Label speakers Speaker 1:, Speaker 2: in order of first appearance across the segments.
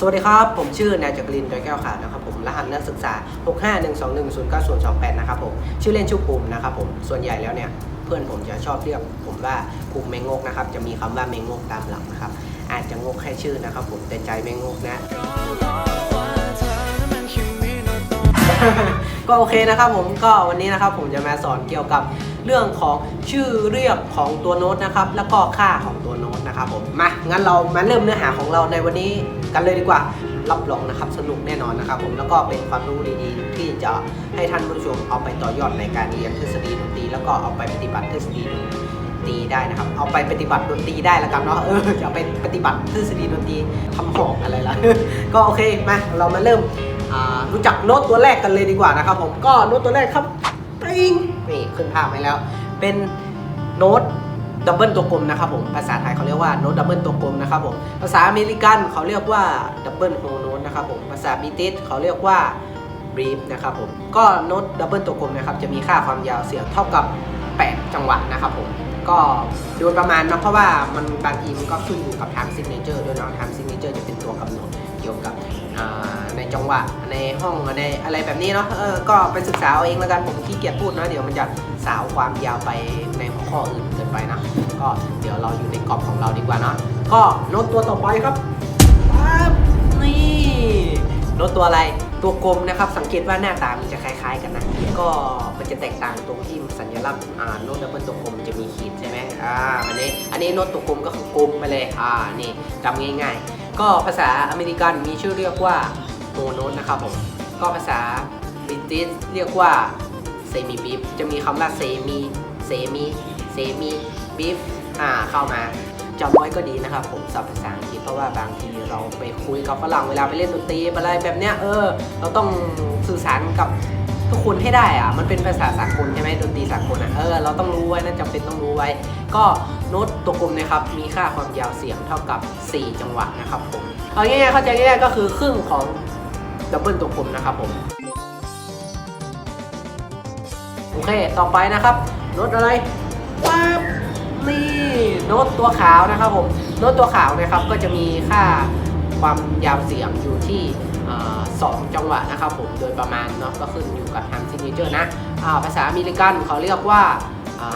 Speaker 1: สวัสดีครับ ผมชื่อนายจักรินทร์โดยแก้วขาวนะครับผมรหัสนักศึกษา 651210928 นะครับผมชื่อเล่นชื่อภูมินะครับผมส่วนใหญ่แล้วเนี่ยเพื่อนผมจะชอบเรียกผมว่าภูมิเมงกนะครับจะมีคำว่าเมงกตามหลังนะครับอาจจะงกแค่ชื่อนะครับผมแต่ใจไม่งกนะก็โอเคนะครับผมก็วันนี้นะครับผมจะมาสอนเกี่ยวกับ เรื่องของชื่อเรียกของตัวโน้ตนะครับ แล้วก็ค่าของตัวโน้ตนะครับผมมางั้นเรามาเริ่มเนื้อหาของเราในวันนี้กันเลยดีกว่ารับรองนะครับสนุกแน่นอนนะครับผมแล้วก็เป็นความรู้ดีๆ ที่จะให้ท่านผู้ชมเอาไปต่อยอดในการเรียนทฤษฎีดนตรีแล้วก็เอาไปปฏิบัติทฤษฎีดนตรีได้นะครับ เอาไปปฏิบัติดนตรีได้แล้วกันเนาะเออจะเอาไปปฏิบัติทฤษฎีดนตรีทำหอกอะไรล่ะก็โอเคมาเรามาเริ่มรู้จักโน้ตตัวแรกกันเลยดีกว่านะครับผมก็โน้ตตัวแรกครับ ปิ้งนี่ขึ้นภาพไปแล้ว เป็นโน้ตดับเบิลตัวกลมนะครับผมภาษาไทยเขาเรียกว่าโน้ตดับเบิลตัวกลมนะครับผมภาษาอเมริกันเขาเรียกว่าดับเบิลโฮโน้ตนะครับผมภาษาบิติชเขาเรียกว่าบรีฟนะครับผมก็โน้ตดับเบิลตัวกลมนะครับจะมีค่าความยาวเสียงเท่ากับ 8 จังหวะนะครับผมก็โดยประมาณนะเพราะว่ามันบางทีมันก็ขึ้นอยู่กับ time signature ด้วยเนาะ time signature จะเป็นตัวกำหนดเกี่ยวกับอ่า จังหวะในห้องในอะไรแบบนี้เนาะเออก็ไปศึกษาเอาเองแล้วกันผมขี้เกียจพูดนะเดี๋ยวมันจะสาวความยาวไปในหัวข้ออื่นเกินไปนะก็เดี๋ยวเราอยู่ในกรอบของเราดีกว่าเนาะก็โน้ตตัวต่อไปครับปั๊บนี่โน้ตตัวอะไรตัวกลมนะครับสังเกตว่าหน้าตามันจะคล้าย ๆ กันนะก็มันจะแตกต่างตรงที่สัญลักษณ์อ่าโน้ตดับเบิลตัวกลมจะมีขีดใช่ไหมอ่าอันนี้อันนี้โน้ตตัวกลมก็คือกลมไปเลยอ่านี่จำง่าย ๆ ก็ภาษาอเมริกันมีชื่อเรียกว่า โมโนตนะครับผมก็ภาษาบิติชเรียกว่าเซมิบิฟจะมีคำว่าเซมิเซมิเซมิบิฟอ่าเข้ามาจำไว้ก็ดีนะครับผมศัพท์ภาษาอังกฤษเพราะว่าบางทีเราไปคุยกับฝรั่งเวลาไปเล่นดนตรีอะไรแบบเนี้ยเออ เราต้องสื่อสารกับทุกคนให้ได้อะมันเป็นภาษาสากลใช่ไหมดนตรีสากลอะเออเราต้องรู้ไว้นั่นจำเป็นต้องรู้ไว้ ก็โน้ตตัวกลมนะครับมีค่าความยาวเสียงเท่ากับ 4 จังหวะนะครับผมเอาง่ายๆเข้าใจง่ายๆก็คือครึ่งของ ดับเบิลตัวกลมนะครับผมโอเค ต่อไปนะครับโน้ตอะไรปั๊บนี่โน้ตตัวขาวนะครับผมโน้ตตัวขาวนะครับก็จะมีค่าความยาวเสียงอยู่ที่สองจังหวะนะครับผมโดยประมาณเนาะก็ขึ้นอยู่กับทางซิกเนเจอร์นะาภาษาอเมริกันเขาเรียกว่า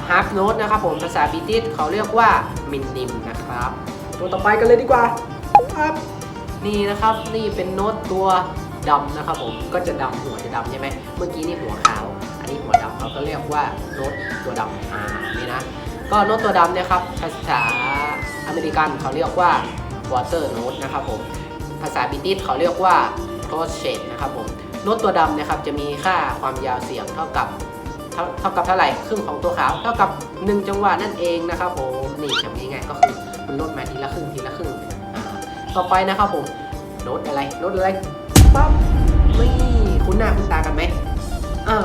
Speaker 1: ฮาร์ n โน้ตนะครับผมภาษาบิติชเขาเรียกว่ามินนิมนะครับ ตัวต่อไปกันเลยดีกว่าปั๊บนี่นะครับนี่เป็นโน้ตตัว ดำนะครับผมก็จะดำหัวจะดำใช่ไหมเมื่อกี้นี่หัวขาว อันนี้หัวดำเขาก็เรียกว่าโน้ตตัวดำอ่านี่นะก็โน้ตตัวดำเนี่ยครับภาษาอเมริกันเขาเรียกว่า water note นะครับผมภาษาบิติชเขาเรียกว่า close shade นะครับผมโน้ตตัวดำนะครับจะมีค่าความยาวเสียงเท่ากับเท่ากับเท่าไหร่ครึ่งของตัวขาวเท่ากับ 1 จังหวะนั่นเองนะครับผมนี่จำง่ายๆก็คือมันลดมาทีละครึ่งทีละครึ่งต่อไปนะครับผมโน้ตอะไรโน้ตอะไร ปั๊บนี่คุ้นหน้าคุ้นตากันไหมอ่า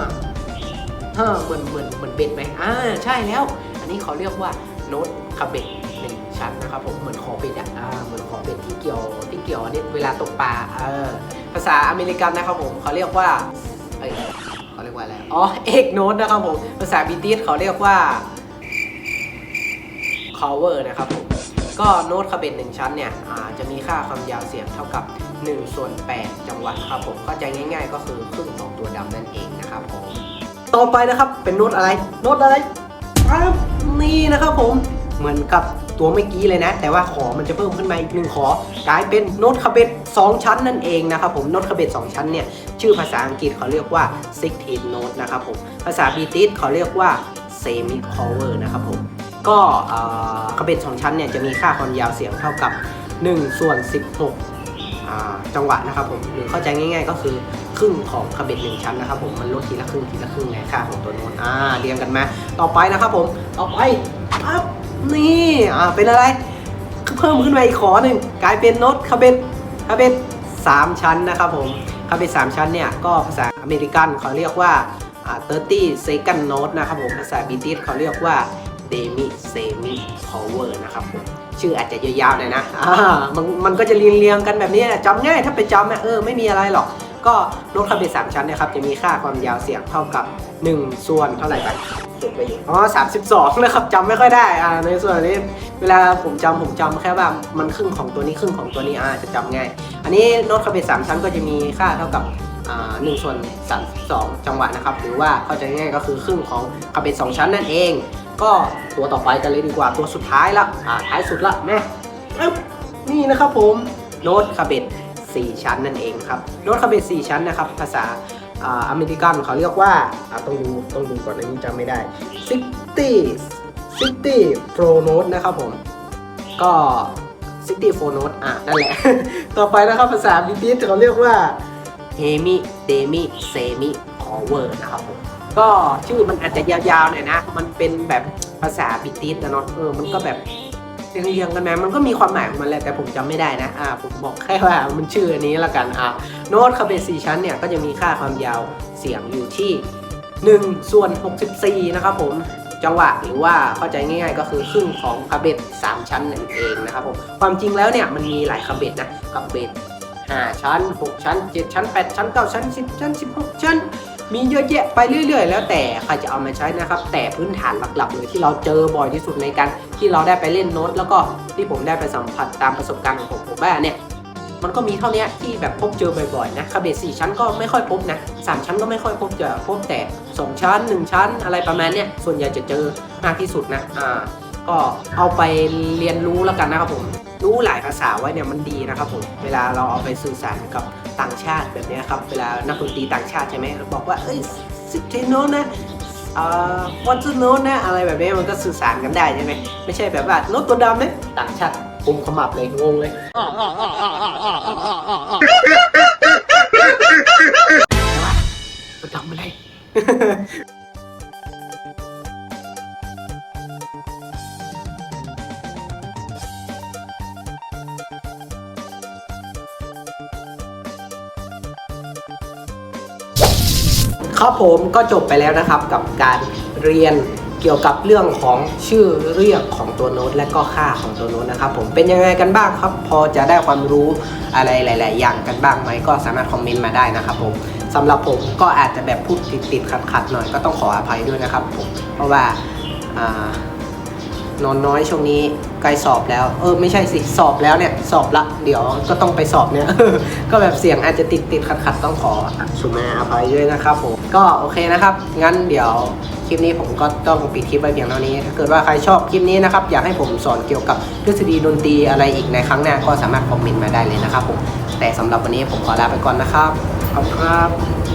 Speaker 1: เออเหมือนเหมือนเหมือนเบ็ดไหมอ่าใช่แล้ว อันนี้เขาเรียกว่าโน้ตคาเบ็ดหนึ่งชั้นนะครับผมเหมือนคอเบ็ดอะอ่าเหมือนคอเบ็ดที่เกี่ยวที่เกี่ยวเนี่ยเวลาตกปลาเออภาษาอเมริกันนะครับผมเขาเรียกว่าเอ้ยเขาเรียกว่าอะไรอ๋อเอกโน้ตนะครับผมภาษาบิติชเขาเรียกว่า cover นะครับผมก็โน้ตคาเบ็ดหนึ่งชั้นเนี่ยอ่าจะมีค่าความยาวเสียงเท่ากับ 1ส่วน8จังหวะครับผมเข้าใจง่าย ๆ ก็คือครึ่งของตัวดำนั่นเองนะครับผมต่อไปนะครับเป็นโน้ตอะไรโน้ตอะไรปั๊บนี่นะครับผมเหมือนกับตัวเมื่อกี้เลยนะ แต่ว่าขอมันจะเพิ่มขึ้นมาอีกหนึ่งขอกลายเป็นโน้ตคาเบต2ชั้นนั่นเองนะครับผมโน้ตคาเบต2ชั้นเนี่ยชื่อภาษาอังกฤษเขาเรียกว่า sixteen note นะครับผมภาษาบริติชเขาเรียกว่า semi cover นะครับผมก็คาเบต2ชั้นเนี่ยจะมีค่าความยาวเสียงเท่ากับ1ส่วน16 จังหวะนะครับผมหรือเข้าใจง่าย ๆ ก็คือครึ่งของคาเบ็ดหนึ่งชั้นนะครับผมมันลดทีละครึ่งทีละครึ่งไงค่าของตัวโน้ตอ่าเรียงกันมาต่อไปนะครับผมต่อไปปั๊บนี่อ่าเป็นอะไรเพิ่มขึ้นมาอีกขอหนึ่งกลายเป็นโน้ตคาเบ็ดคาเบ็ดสามชั้นนะครับผมคาเบ็ดสามชั้นเนี่ยก็ภาษาอเมริกันเขาเรียกว่าอ่า30 second note นะครับผมภาษาบิติชเขาเรียกว่า demi semi power นะครับผม ชื่ออาจจะยาวๆหน่อยนะอ่ามันมันก็จะเรียงเรียงๆกันแบบนี้นะจำง่ายถ้าไปจำอะเออไม่มีอะไรหรอก ก็โน้ตคาเบตสามชั้นนะครับจะมีค่าความยาวเสียงเท่ากับ 1 ส่วนเท่าไหร่ไปสุดไปอยู่อ๋อสามสิบสองนะครับจำไม่ค่อยได้อ่าในส่วนนี้เวลาผมจำผมจำแค่ว่ามันครึ่งของตัวนี้ครึ่งของตัวนี้อ่าจะจำง่าย อันนี้โน้ตคาเบตสามชั้นก็จะมีค่าเท่ากับหนึ่งส่วนสามสองจังหวะนะครับ หรือว่าเข้าใจง่ายก็คือครึ่งของคาเบตสองชั้นนั่นเอง ก็ตัวต่อไปกันเลยดีกว่าตัวสุดท้ายละอ่าท้ายสุดละแม่นี่นะครับผมโน้ตคาเบตสี่ชั้นนั่นเองครับโน้ตคาเบตสี่ชั้นนะครับ ภาษาอ่าอเมริกันเขาเรียกว่าอ่าต้องดูต้องดูก่อนอันนี้จำไม่ได้60 60 Pro Note นะครับผม ก็60 Pro Note อะ นั่นแหละ ต่อไปนะครับภาษาบิติสเขาเรียกว่า Hemi Demi Semi Cover นะครับผม ก็ชื่อมันอาจจะยาวๆหน่อยนะ มันเป็นแบบภาษาบิติสนะเนาะเออมันก็แบบเรียงๆกันนะมันก็มีความหมายของมันแหละแต่ผมจำไม่ได้นะอ่าผมบอกแค่ว่ามันชื่ออันนี้ละกันอ่าโน้ตคาเบสีชั้นเนี่ยก็จะมีค่าความยาวเสียงอยู่ที่1ส่วน64 นะครับผมจังหวะหรือว่าเข้าใจง่ายๆ ก็คือครึ่งของคาเบต3ชั้นนั่นเองนะครับผมความจริงแล้วเนี่ยมันมีหลายคาเบตนะคาเบต5ชั้น 6 ชั้น 7 ชั้น 8 ชั้น 9 ชั้น 10 ชั้น 16 ชั้น มีเยอะแยะไปเรื่อย ๆ แล้วแต่ใครจะเอามาใช้นะครับ แต่พื้นฐานหลักๆเลยที่เราเจอบ่อยที่สุดในการที่เราได้ไปเล่นโน้ต แล้วก็ที่ผมได้ไปสัมผัสตามประสบการณ์ของผมผมว่าเนี่ยมันก็มีเท่านี้ที่แบบพบเจอบ่อยๆนะคาเบตสี่ชั้นก็ไม่ค่อยพบนะสามชั้นก็ไม่ค่อยพบเจะพบแต่สองชั้นหนึ่งชั้นอะไรประมาณเนี้ยส่วนใหญ่จะเจอมากที่สุดนะอ่าก็เอาไปเรียนรู้แล้วกันนะครับผม รู้หลายภาษาไว้เนี่ยมันดีนะครับผมเวลาเราเอาไปสื่อสารกับต่างชาติแบบนี้ครับเวลานักดนตรีต่างชาติใช่ไหมบอกว่าเอ้ยสิบเทโนนะอ่าวันจูโนนะอะไรแบบนี้มันก็สื่อสารกันได้ใช่ไหมไม่ใช่แบบว่าโน้ตตัวดำนะต่างชาติปุ่มขมับเลยงงเลยมันทำอะไร ครับผมก็จบไปแล้วนะครับกับการเรียนเกี่ยวกับเรื่องของชื่อเรียกของตัวโน้ตและก็ค่าของตัวโน้ตนะครับผมเป็นยังไงกันบ้างครับ พอจะได้ความรู้อะไรหลาย ๆ อย่างกันบ้างไหมก็สามารถคอมเมนต์มาได้นะครับผมสำหรับผมก็อาจจะแบบพูดติดๆขัดๆหน่อยก็ต้องขออภัยด้วยนะครับผมเพราะว่าอ่านอนน้อยช่วงนี้ใกล้สอบแล้ว เออไม่ใช่สิสอบแล้วเนี่ย สอบละ เดี๋ยวก็ต้องไปสอบเนี่ย ก็แบบเสียงอาจจะติดติดขัดขัดๆต้องขอสุมาอภัยด้วยนะครับผมก็โอเคนะครับ งั้นเดี๋ยวคลิปนี้ผมก็ต้องปิดคลิปไปเพียงเท่านี้ ถ้าเกิดว่าใครชอบคลิปนี้นะครับ อยากให้ผมสอนเกี่ยวกับทฤษฎีดนตรีอะไรอีกในครั้งหน้าก็สามารถคอมเมนต์มาได้เลยนะครับผมแต่สำหรับวันนี้ผมขอลาไปก่อนนะครับขอบคุณครับ